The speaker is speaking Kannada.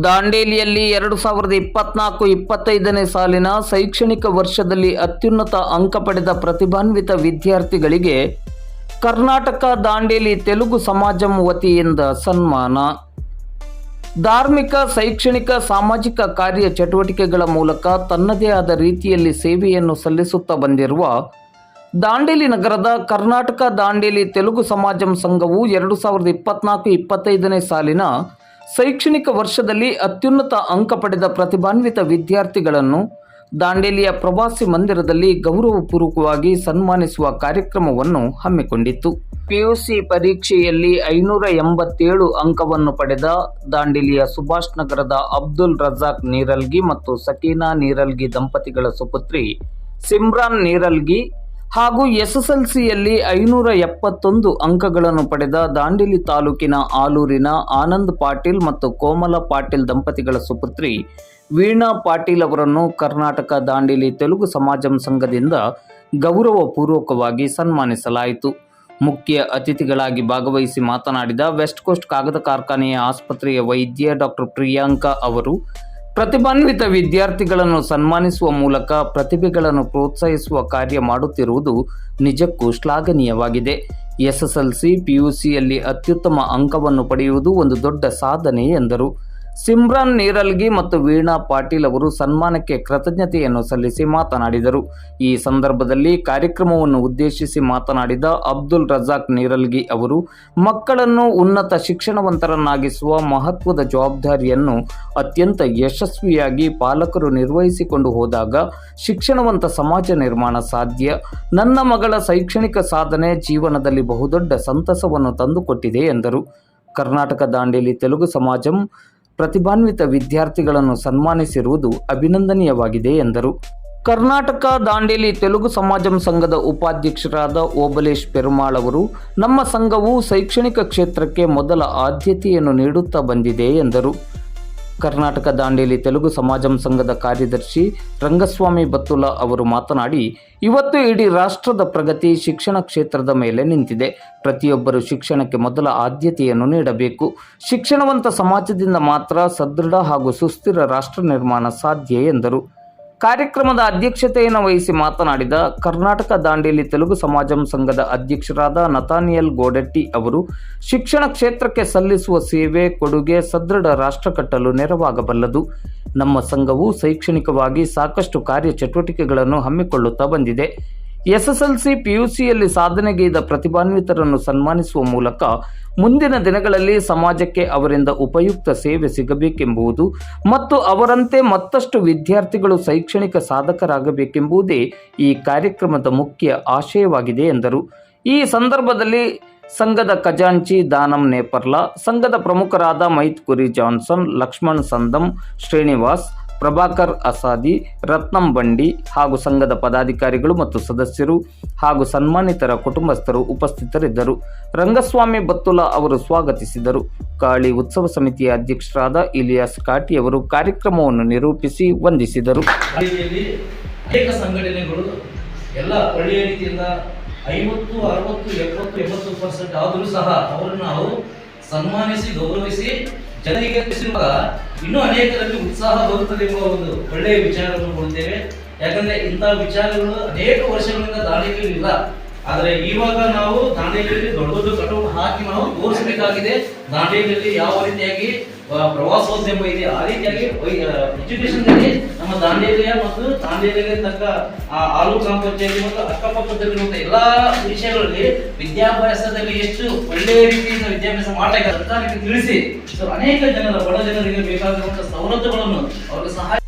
ದಾಂಡೇಲಿಯಲ್ಲಿ ಎರಡು ಸಾವಿರದ ಇಪ್ಪತ್ನಾಲ್ಕು ಇಪ್ಪತ್ತೈದನೇ ಸಾಲಿನ ಶೈಕ್ಷಣಿಕ ವರ್ಷದಲ್ಲಿ ಅತ್ಯುನ್ನತ ಅಂಕ ಪಡೆದ ಪ್ರತಿಭಾನ್ವಿತ ವಿದ್ಯಾರ್ಥಿಗಳಿಗೆ ಕರ್ನಾಟಕ ದಾಂಡೇಲಿ ತೆಲುಗು ಸಮಾಜಂ ವತಿಯಿಂದ ಸನ್ಮಾನ. ಧಾರ್ಮಿಕ, ಶೈಕ್ಷಣಿಕ, ಸಾಮಾಜಿಕ ಕಾರ್ಯ ಚಟುವಟಿಕೆಗಳ ಮೂಲಕ ತನ್ನದೇ ಆದ ರೀತಿಯಲ್ಲಿ ಸೇವೆಯನ್ನು ಸಲ್ಲಿಸುತ್ತಾ ಬಂದಿರುವ ದಾಂಡೇಲಿ ನಗರದ ಕರ್ನಾಟಕ ದಾಂಡೇಲಿ ತೆಲುಗು ಸಮಾಜಂ ಸಂಘವು ಎರಡು ಸಾವಿರದ ಇಪ್ಪತ್ನಾಲ್ಕು ಇಪ್ಪತ್ತೈದನೇ ಸಾಲಿನ ಶೈಕ್ಷಣಿಕ ವರ್ಷದಲ್ಲಿ ಅತ್ಯುನ್ನತ ಅಂಕ ಪಡೆದ ಪ್ರತಿಭಾನ್ವಿತ ವಿದ್ಯಾರ್ಥಿಗಳನ್ನು ದಾಂಡೇಲಿಯ ಪ್ರವಾಸಿ ಮಂದಿರದಲ್ಲಿ ಗೌರವಪೂರ್ವಕವಾಗಿ ಸನ್ಮಾನಿಸುವ ಕಾರ್ಯಕ್ರಮವನ್ನು ಹಮ್ಮಿಕೊಂಡಿತ್ತು. ಪಿಯುಸಿ ಪರೀಕ್ಷೆಯಲ್ಲಿ ಐನೂರ ಎಂಬತ್ತೇಳು ಅಂಕವನ್ನು ಪಡೆದ ದಾಂಡೇಲಿಯ ಸುಭಾಷ್ ನಗರದ ಅಬ್ದುಲ್ ರಜಾಕ್ ನೀರಲ್ಗಿ ಮತ್ತು ಸಕೀನಾ ನೀರಲ್ಗಿ ದಂಪತಿಗಳ ಸುಪುತ್ರಿ ಸಿಮ್ರಾನ್ ನೀರಲ್ಗಿ ಹಾಗೂ ಎಸ್ಎಸ್ಎಲ್ಸಿಯಲ್ಲಿ ಐನೂರ ಎಪ್ಪತ್ತೊಂದು ಅಂಕಗಳನ್ನು ಪಡೆದ ದಾಂಡೇಲಿ ತಾಲೂಕಿನ ಆಲೂರಿನ ಆನಂದ್ ಪಾಟೀಲ್ ಮತ್ತು ಕೋಮಲ ಪಾಟೀಲ್ ದಂಪತಿಗಳ ಸುಪುತ್ರಿ ವೀಣಾ ಪಾಟೀಲ್ ಅವರನ್ನು ಕರ್ನಾಟಕ ದಾಂಡೇಲಿ ತೆಲುಗು ಸಮಾಜಂ ಸಂಘದಿಂದ ಗೌರವಪೂರ್ವಕವಾಗಿ ಸನ್ಮಾನಿಸಲಾಯಿತು. ಮುಖ್ಯ ಅತಿಥಿಗಳಾಗಿ ಭಾಗವಹಿಸಿ ಮಾತನಾಡಿದ ವೆಸ್ಟ್ ಕೋಸ್ಟ್ ಕಾಗದ ಕಾರ್ಖಾನೆಯ ಆಸ್ಪತ್ರೆಯ ವೈದ್ಯ ಡಾಕ್ಟರ್ ಪ್ರಿಯಾಂಕಾ ಅವರು ಪ್ರತಿಭಾನ್ವಿತ ವಿದ್ಯಾರ್ಥಿಗಳನ್ನು ಸನ್ಮಾನಿಸುವ ಮೂಲಕ ಪ್ರತಿಭೆಗಳನ್ನು ಪ್ರೋತ್ಸಾಹಿಸುವ ಕಾರ್ಯ ಮಾಡುತ್ತಿರುವುದು ನಿಜಕ್ಕೂ ಶ್ಲಾಘನೀಯವಾಗಿದೆ. ಎಸ್ಎಸ್ಎಲ್ಸಿ, ಪಿಯುಸಿಯಲ್ಲಿ ಅತ್ಯುತ್ತಮ ಅಂಕವನ್ನು ಪಡೆಯುವುದು ಒಂದು ದೊಡ್ಡ ಸಾಧನೆ ಎಂದರು. ಸಿಮ್ರಾನ್ ನೀರಲ್ಗಿ ಮತ್ತು ವೀಣಾ ಪಾಟೀಲ್ ಅವರು ಸನ್ಮಾನಕ್ಕೆ ಕೃತಜ್ಞತೆಯನ್ನು ಸಲ್ಲಿಸಿ ಮಾತನಾಡಿದರು. ಈ ಸಂದರ್ಭದಲ್ಲಿ ಕಾರ್ಯಕ್ರಮವನ್ನು ಉದ್ದೇಶಿಸಿ ಮಾತನಾಡಿದ ಅಬ್ದುಲ್ ರಜಾಕ್ ನೀರಲ್ಗಿ ಅವರು, ಮಕ್ಕಳನ್ನು ಉನ್ನತ ಶಿಕ್ಷಣವಂತರನ್ನಾಗಿಸುವ ಮಹತ್ವದ ಜವಾಬ್ದಾರಿಯನ್ನು ಅತ್ಯಂತ ಯಶಸ್ವಿಯಾಗಿ ಪಾಲಕರು ನಿರ್ವಹಿಸಿಕೊಂಡು ಹೋದಾಗ ಶಿಕ್ಷಣವಂತ ಸಮಾಜ ನಿರ್ಮಾಣ ಸಾಧ್ಯ. ನನ್ನ ಮಗಳ ಶೈಕ್ಷಣಿಕ ಸಾಧನೆ ಜೀವನದಲ್ಲಿ ಬಹುದೊಡ್ಡ ಸಂತಸವನ್ನು ತಂದುಕೊಟ್ಟಿದೆ ಎಂದರು. ಕರ್ನಾಟಕ ದಾಂಡೇಲಿ ತೆಲುಗು ಸಮಾಜಂ ಪ್ರತಿಭಾನ್ವಿತ ವಿದ್ಯಾರ್ಥಿಗಳನ್ನು ಸನ್ಮಾನಿಸಿರುವುದು ಅಭಿನಂದನೀಯವಾಗಿದೆ ಎಂದರು. ಕರ್ನಾಟಕ ದಾಂಡೇಲಿ ತೆಲುಗು ಸಮಾಜಂ ಸಂಘದ ಉಪಾಧ್ಯಕ್ಷರಾದ ಓಬಲೇಶ್ ಪೆರುಮಾಳ್ ಅವರು, ನಮ್ಮ ಸಂಘವು ಶೈಕ್ಷಣಿಕ ಕ್ಷೇತ್ರಕ್ಕೆ ಮೊದಲ ಆದ್ಯತೆಯನ್ನು ನೀಡುತ್ತಾ ಬಂದಿದೆ ಎಂದರು. ಕರ್ನಾಟಕ ದಾಂಡೇಲಿ ತೆಲುಗು ಸಮಾಜಂ ಸಂಘದ ಕಾರ್ಯದರ್ಶಿ ರಂಗಸ್ವಾಮಿ ಬತ್ತುಲ ಅವರು ಮಾತನಾಡಿ, ಇವತ್ತು ಇಡೀ ರಾಷ್ಟ್ರದ ಪ್ರಗತಿ ಶಿಕ್ಷಣ ಕ್ಷೇತ್ರದ ಮೇಲೆ ನಿಂತಿದೆ. ಪ್ರತಿಯೊಬ್ಬರು ಶಿಕ್ಷಣಕ್ಕೆ ಮೊದಲ ಆದ್ಯತೆಯನ್ನು ನೀಡಬೇಕು. ಶಿಕ್ಷಣವಂತ ಸಮಾಜದಿಂದ ಮಾತ್ರ ಸದೃಢ ಹಾಗೂ ಸುಸ್ಥಿರ ರಾಷ್ಟ್ರ ನಿರ್ಮಾಣ ಸಾಧ್ಯ ಎಂದರು. ಕಾರ್ಯಕ್ರಮದ ಅಧ್ಯಕ್ಷತೆಯನ್ನು ವಹಿಸಿ ಮಾತನಾಡಿದ ಕರ್ನಾಟಕ ದಾಂಡೇಲಿ ತೆಲುಗು ಸಮಾಜಂ ಸಂಘದ ಅಧ್ಯಕ್ಷರಾದ ನತಾನಿಯಲ್ ಗೋಡೆಟ್ಟಿ ಅವರು, ಶಿಕ್ಷಣ ಕ್ಷೇತ್ರಕ್ಕೆ ಸಲ್ಲಿಸುವ ಸೇವೆ ಕೊಡುಗೆ ಸದೃಢ ರಾಷ್ಟ್ರ ಕಟ್ಟಲು ನೆರವಾಗಬಲ್ಲದು. ನಮ್ಮ ಸಂಘವು ಶೈಕ್ಷಣಿಕವಾಗಿ ಸಾಕಷ್ಟು ಕಾರ್ಯ ಚಟುವಟಿಕೆಗಳನ್ನು ಹಮ್ಮಿಕೊಳ್ಳುತ್ತಾ ಬಂದಿದೆ. ಎಸ್ಎಸ್ಎಲ್ಸಿ ಪಿಯುಸಿಯಲ್ಲಿ ಸಾಧನೆಗೈದ ಪ್ರತಿಭಾನ್ವಿತರನ್ನು ಸನ್ಮಾನಿಸುವ ಮೂಲಕ ಮುಂದಿನ ದಿನಗಳಲ್ಲಿ ಸಮಾಜಕ್ಕೆ ಅವರಿಂದ ಉಪಯುಕ್ತ ಸೇವೆ ಸಿಗಬೇಕೆಂಬುದು ಮತ್ತು ಅವರಂತೆ ಮತ್ತಷ್ಟು ವಿದ್ಯಾರ್ಥಿಗಳು ಶೈಕ್ಷಣಿಕ ಸಾಧಕರಾಗಬೇಕೆಂಬುದೇ ಈ ಕಾರ್ಯಕ್ರಮದ ಮುಖ್ಯ ಆಶಯವಾಗಿದೆ ಎಂದರು. ಈ ಸಂದರ್ಭದಲ್ಲಿ ಸಂಘದ ಖಜಾಂಚಿ ದಾನಂ ನೇಪರ್ಲಾ, ಸಂಘದ ಪ್ರಮುಖರಾದ ಮೈತ್ ಕುರಿ ಜಾನ್ಸನ್, ಲಕ್ಷ್ಮಣ್ ಸಂದಂ ಶ್ರೀನಿವಾಸ್ ಪ್ರಭಾಕರ್ ಅಸಾದಿ, ರತ್ನಂ ಬಂಡಿ ಹಾಗೂ ಸಂಘದ ಪದಾಧಿಕಾರಿಗಳು ಮತ್ತು ಸದಸ್ಯರು ಹಾಗೂ ಸನ್ಮಾನಿತರ ಕುಟುಂಬಸ್ಥರು ಉಪಸ್ಥಿತರಿದ್ದರು. ರಂಗಸ್ವಾಮಿ ಬತ್ತುಲ ಅವರು ಸ್ವಾಗತಿಸಿದರು. ಕಾಳಿ ಉತ್ಸವ ಸಮಿತಿಯ ಅಧ್ಯಕ್ಷರಾದ ಇಲಿಯಾಸ್ ಕಾಟಿ ಅವರು ಕಾರ್ಯಕ್ರಮವನ್ನು ನಿರೂಪಿಸಿ ವಂದಿಸಿದರು. ಅನೇಕ ಸಂಘಟನೆಗಳು ಎಲ್ಲ ಒಳ್ಳೆಯ ರೀತಿಯಿಂದ ಐವತ್ತು, ಅರವತ್ತು, ಎಪ್ಪತ್ತು, ಎಂಬತ್ತು ಪರ್ಸೆಂಟ್ ಆದರೂ ಸಹ ಅವರನ್ನು ಸನ್ಮಾನಿಸಿ ಗೌರವಿಸಿ ಜನರಿಗೆ ತಿಳಿಸಿರುವಾಗ ಇನ್ನೂ ಅನೇಕರಲ್ಲಿ ಉತ್ಸಾಹ ಬರುತ್ತದೆ ಎಂಬ ಒಂದು ಒಳ್ಳೆಯ ವಿಚಾರವನ್ನು ಕೊಡ್ತೇವೆ ಯಾಕಂದ್ರೆ ಇಂತಹ ವಿಚಾರಗಳು ಅನೇಕ ವರ್ಷಗಳಿಂದ ದಾಳಿಯಲ್ಲಿ ಇಲ್ಲ ಆದರೆ ಇವಾಗ ನಾವು ದಾಂಡೇಲಿಯಲ್ಲಿ ದೊಡ್ಡ ದೊಡ್ಡ ಕಟೌಟ್ ಹಾಕಿ ನಾವು ತೋರಿಸಬೇಕಾಗಿದೆ. ದಾಂಡೇಲಿಯಲ್ಲಿ ಯಾವ ರೀತಿಯಾಗಿ ಪ್ರವಾಸೋದ್ಯಮ ಇದೆ, ಆ ರೀತಿಯಾಗಿ ಎಜುಕೇಶನ್ ನಮ್ಮ ದಾಂಡೇಲಿಯ ಮತ್ತು ದಾಂಡೇಲಿಗೆ ತಕ್ಕ ಆ, ಆಲೂ ಗ್ರಾಮ ಪಂಚಾಯತಿ ಮತ್ತು ಅಕ್ಕಪಕ್ಕದಲ್ಲಿರುವಂತಹ ಎಲ್ಲಾ ವಿಷಯಗಳಲ್ಲಿ ವಿದ್ಯಾಭ್ಯಾಸದಲ್ಲಿ ಎಷ್ಟು ಒಳ್ಳೆಯ ರೀತಿಯಿಂದ ವಿದ್ಯಾಭ್ಯಾಸ ಮಾಡಲಿಕ್ಕೆ ಸರ್ಕಾರಕ್ಕೆ ತಿಳಿಸಿ. ಅನೇಕ ಜನರ ಬಡ ಜನರಿಗೆ ಬೇಕಾಗಿರುವಂತಹ ಸವಲತ್ತುಗಳನ್ನು ಅವರಿಗೆ ಸಹಾಯ